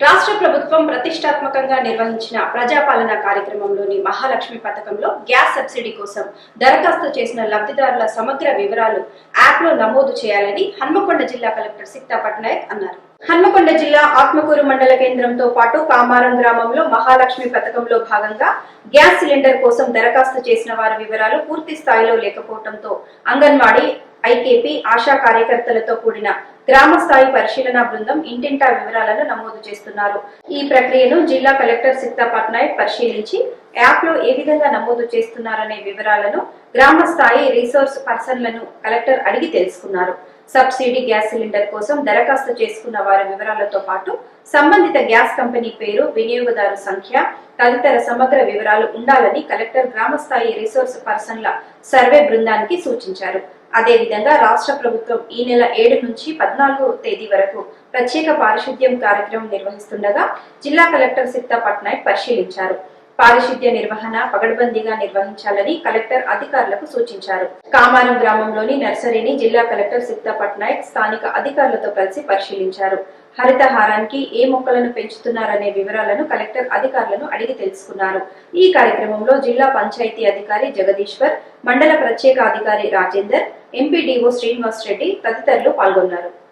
రాష్ట్ర ప్రభుత్వం ప్రతిష్టాత్మకంగా నిర్వహించిన ప్రజాపాలన కార్యక్రమంలోని మహాలక్ష్మి పథకంలో గ్యాస్ సబ్సిడీ కోసం దరఖాస్తు చేసిన లబ్ధిదారుల సమగ్ర వివరాలు యాప్లో నమోదు చేయాలని హన్మకొండ జిల్లా కలెక్టర్ సిక్తా పట్నాయక్ అన్నారు. హన్మకొండ జిల్లా ఆత్మకూరు మండల కేంద్రంతో పాటు కామారం గ్రామంలో మహాలక్ష్మి పథకంలో భాగంగా గ్యాస్ సిలిండర్ కోసం దరఖాస్తు చేసిన వారి వివరాలు పూర్తి స్థాయిలో లేకపోవడంతో అంగన్వాడీ ఐకేపీ ఆశా కార్యకర్తలతో కూడిన గ్రామ స్థాయి పరిశీలన బృందం ఇంటింటా వివరాలను నమోదు చేస్తున్నారు. ఈ ప్రక్రియను జిల్లా కలెక్టర్ సిక్తా పట్నాయక్ పరిశీలించి యాప్లో ఏ విధంగా నమోదు చేస్తున్నారనే వివరాలను గ్రామ స్థాయి రీసోర్స్ పర్సన్లను కలెక్టర్ అడిగి తెలుసుకున్నారు. సబ్సిడీ గ్యాస్ సిలిండర్ కోసం దరఖాస్తు చేసుకున్న వారి వివరాలతో పాటు సంబంధిత గ్యాస్ కంపెనీ పేరు వినియోగదారు సంఖ్య తదితర సమగ్ర వివరాలు ఉండాలని కలెక్టర్ గ్రామ స్థాయి రిసోర్స్ పర్సన్ల సర్వే బృందానికి సూచించారు. అదేవిధంగా రాష్ట్ర ప్రభుత్వం ఈ నెల ఏడు నుంచి పద్నాలుగు తేదీ వరకు ప్రత్యేక పారిశుద్ధ్యం కార్యక్రమం నిర్వహిస్తుండగా జిల్లా కలెక్టర్ సిక్తా పట్నాయక్ పరిశీలించారు. పారిశుద్ధ్య నిర్వహణ పగడ్బందీగా నిర్వహించాలని కలెక్టర్ అధికారులకు సూచించారు. కామారం గ్రామంలోని నర్సరీని జిల్లా కలెక్టర్ సిక్తా పట్నాయక్ స్థానిక అధికారులతో కలిసి పరిశీలించారు. హరితహారానికి ఏ మొక్కలను పెంచుతున్నారనే వివరాలను కలెక్టర్ అధికారులను అడిగి తెలుసుకున్నారు. ఈ కార్యక్రమంలో జిల్లా పంచాయతీ అధికారి జగదీశ్వర్ మండల ప్రత్యేక అధికారి రాజేందర్ ఎంపీడీఓ శ్రీనివాస్ రెడ్డి తదితరులు పాల్గొన్నారు.